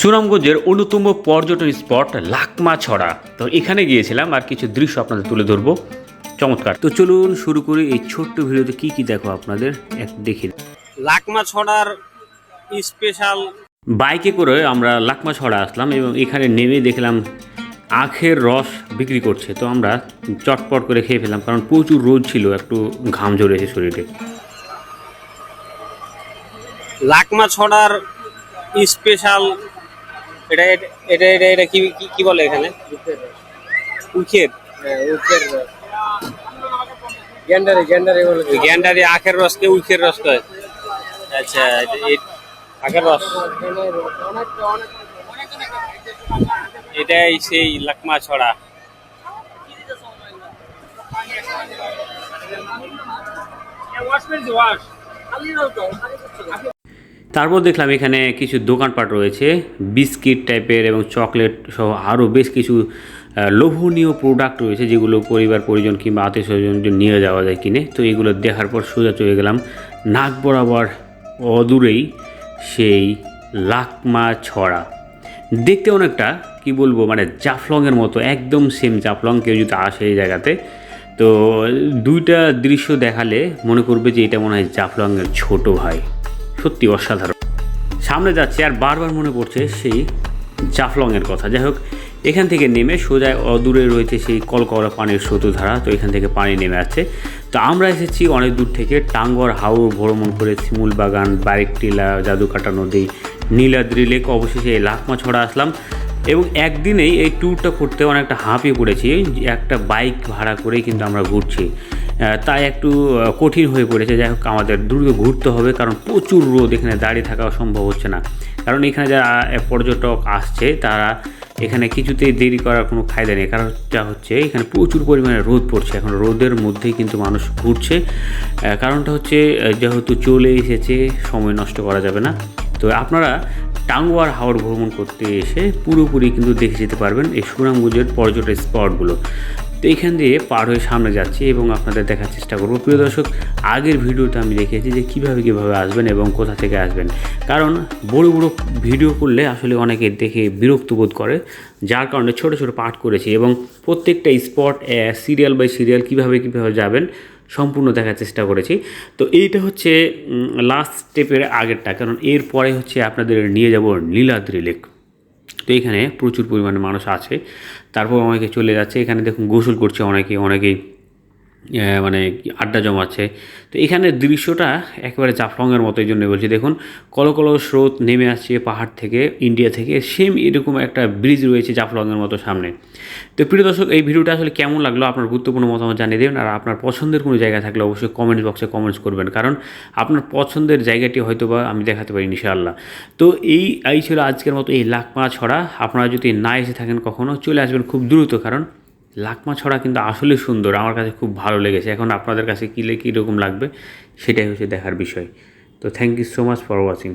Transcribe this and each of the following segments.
সুনামগঞ্জের অন্যতম পর্যটন স্পট লাকমা ছড়া তো এখানে গিয়েছিলাম আর কিছু দৃশ্য আপনাদের তুলে ধরবো। চমৎকার। তো চলুন শুরু করি এই ছোট্ট ভিডিওতে কি কি দেখো আপনাদের এক দেখি। লাকমা ছড়ার স্পেশাল বাইকে করে আমরা লাকমা ছড়া আসলাম এবং এখানে নেমে দেখলাম আখের রস বিক্রি করছে। তো আমরা চটপট করে খেয়ে ফেলাম কারণ প্রচুর রোদ ছিল একটু ঘাম ঝরেছে শরীরে। লাকমা ছড়ার স্পেশাল এটা এটা- এটা এটা কি কি- কি বলে এখানে? উখের। গ্যান্ডারি গ্যান্ডারি বলে গ্যান্ডারি আখের রসকে উখের রস কয়। আচ্ছা এ- আখের রস। এটাই সেই লাকমা ছড়া। তারপর দেখলাম এখানে কিছু দোকানপাট রয়েছে, বিস্কিট টাইপের এবং চকলেট সহ আরও বেশ কিছু লোভনীয় প্রোডাক্ট রয়েছে যেগুলো পরিবার, পরিজন কিংবা আত্মীয় স্বজন নিয়ে যাওয়া যায় কিনে। তো এগুলো দেখার পর সোজা চলে গেলাম নাক বরাবর অদূরেই সেই লাকমা ছড়া। দেখতে অনেকটা, কি বলব মানে জাফলংয়ের মতো, একদম সেম জাফলং, কেউ যদি আসে এই জায়গাতে। তো দুইটা দৃশ্য দেখালে মনে করবে যে এটা মনে হয় জাফলংয়ের ছোট ভাই। সত্যি অসাধারণ। সামনে যাচ্ছে আর বারবার মনে পড়ছে সেই জাফলংয়ের কথা। যাই হোক, এখান থেকে নেমে সোজা অদূরে রয়েছে সেই কলকলা পানির স্রোতধারা, তো এখান থেকে পানি নেমে আছে তো আমরা এসেছি অনেক দূর থেকে টাঙ্গর হাওর ভ্রমণ করে শিমুল বাগান বারিকটিলা জাদুকাটা নদী, নীলাদ্রি লেক, অবশেষে লাকমা ছড়া আসলাম। এবং একদিনেই এই ট্যুরটা করতে অনেকটা হাঁপিয়ে পড়েছি। একটা বাইক ভাড়া করেই কিন্তু আমরা ঘুরছি। তাই একটু কঠিন হয়ে পড়েছে। যাই হোক, আমাদের দ্রুত ঘুরতে হবে, কারণ প্রচুর রোদ এখানে দাঁড়িয়ে থাকা সম্ভব হচ্ছে না। কারণ এখানে যারা পর্যটক আসছে, তারা এখানে কিছুতেই দেরি করার কোনো ফায়দা নেই। কারণ যা হচ্ছে, এখানে প্রচুর পরিমাণে রোদ পড়ছে। এখন রোদের মধ্যেই কিন্তু মানুষ ঘুরছে। কারণটা হচ্ছে যেহেতু চলে এসেছে, সময় নষ্ট করা যাবে না। তো আপনারা টাঙ্গুয়ার হাওড় ভ্রমণ করতে এসে পুরোপুরি কিন্তু দেখে যেতে পারবেন এই সুনামগঞ্জের পর্যটন স্পটগুলো। তো এখান দিয়ে পার হয়ে সামনে যাচ্ছি এবং আপনাদের দেখার চেষ্টা করব। প্রিয় দর্শক, আগের ভিডিওতে আমি দেখেছি যে কীভাবে কীভাবে আসবেন এবং কোথা থেকে আসবেন। কারণ বড় বড় ভিডিও করলে আসলে অনেকে দেখে বিরক্ত বোধ করে, যার কারণে ছোট ছোট পাঠ করেছি এবং প্রত্যেকটা স্পট সিরিয়াল বাই সিরিয়াল কীভাবে কীভাবে যাবেন সম্পূর্ণ দেখার চেষ্টা করেছি। তো এইটা হচ্ছে লাস্ট স্টেপের আগেরটা, কারণ এরপরে হচ্ছে আপনাদের নিয়ে যাব নীলাদ্রি লেক। তো এখানে প্রচুর পরিমাণে মানুষ আছে। তারপর অনেকে চলে যাচ্ছে। এখানে দেখুন গোসল করছে অনেকে, অনেকেই। মানে আড্ডা জমাচ্ছে। তো এখানে দৃশ্যটা একেবারে জাফলংয়ের মতো এই জন্য বলছি। দেখুন কলো কলো স্রোত নেমে আসছে পাহাড় থেকে, ইন্ডিয়া থেকে। সেম এরকম একটা ব্রিজ রয়েছে জাফলংয়ের মতো সামনে। তো প্রিয় দর্শক, এই ভিডিওটা আসলে কেমন লাগল আপনার গুরুত্বপূর্ণ মতামত জানিয়ে দেবেন। আর আপনার পছন্দের কোনো জায়গা থাকলে অবশ্যই কমেন্ট বক্সে কমেন্টস করবেন। কারণ আপনার পছন্দের জায়গাটি হয়তো বা আমি দেখাতে পারি ইনশাআল্লাহ। তো এই এই ছিল আজকের মতো এই লাকমা ছড়া। আপনারা যদি না এসে থাকেন কখনও চলে আসবেন খুব দ্রুত। কারণ লাকমা ছড়া কিন্তু আসলে সুন্দর, আমার কাছে খুব ভালো লেগেছে। এখন আপনাদের কাছে কী কীরকম লাগবে সেটাই হচ্ছে দেখার বিষয়। তো thank you so much for watching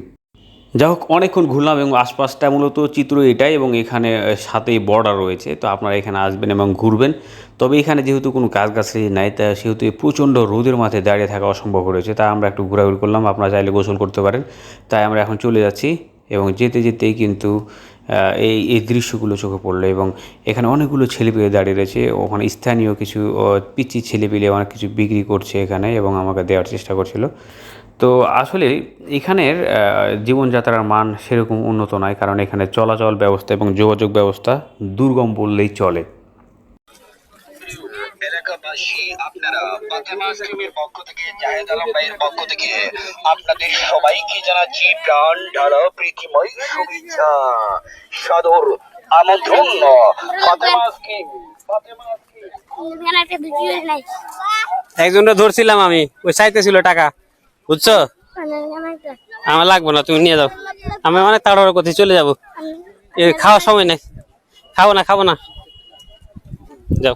যাই হোক, অনেকক্ষণ ঘুরলাম এবং আশপাশটা মূলত চিত্র এটাই এবং এখানে সাথেই বর্ডার রয়েছে। তো আপনারা এখানে আসবেন এবং ঘুরবেন। তবে এখানে যেহেতু কোনো গাছগাছালি নাই, তা সেহেতু প্রচণ্ড রোদের মাথায় দাঁড়িয়ে থাকা অসম্ভব রয়েছে। তাই আমরা একটু ঘোরাঘুরি করলাম, আপনারা চাইলে গোসল করতে পারেন। তাই আমরা এখন চলে যাচ্ছি এবং যেতে যেতেই কিন্তু এই এই দৃশ্যগুলো চোখে পড়ল এবং এখানে অনেকগুলো ছেলেপেলে দাঁড়িয়ে রয়েছে। ওখানে স্থানীয় কিছু পিচি ছেলেপিলে অনেক কিছু বিক্রি করছে এখানে এবং আমাকে দেওয়ার চেষ্টা করছিল। তো আসলে এখানের জীবনযাত্রার মান সেরকম উন্নত নয় কারণ এখানে চলাচল ব্যবস্থা এবং যোগাযোগ ব্যবস্থা দুর্গম বললেই চলে। এলাকাবাসী আপনারা ফাতেমা পক্ষ থেকে, জাহেদ আলম ভাইয়ের পক্ষ থেকে আপনাদের সবাইকে জানাচ্ছি প্রাণ প্রীতিময় শুভেচ্ছা। সদর আমন্ত্রণ। ফাতেমা একজনটা ধরছিলাম আমি, ওই চাইতেছিল টাকা, বুঝছ? আমার লাগবে না, তুমি নিয়ে যাও। আমি অনেক তাড়াহুড়ো করতে চলে যাব। খাওয়ার সময় নেই। খাব না খাব না। যাও।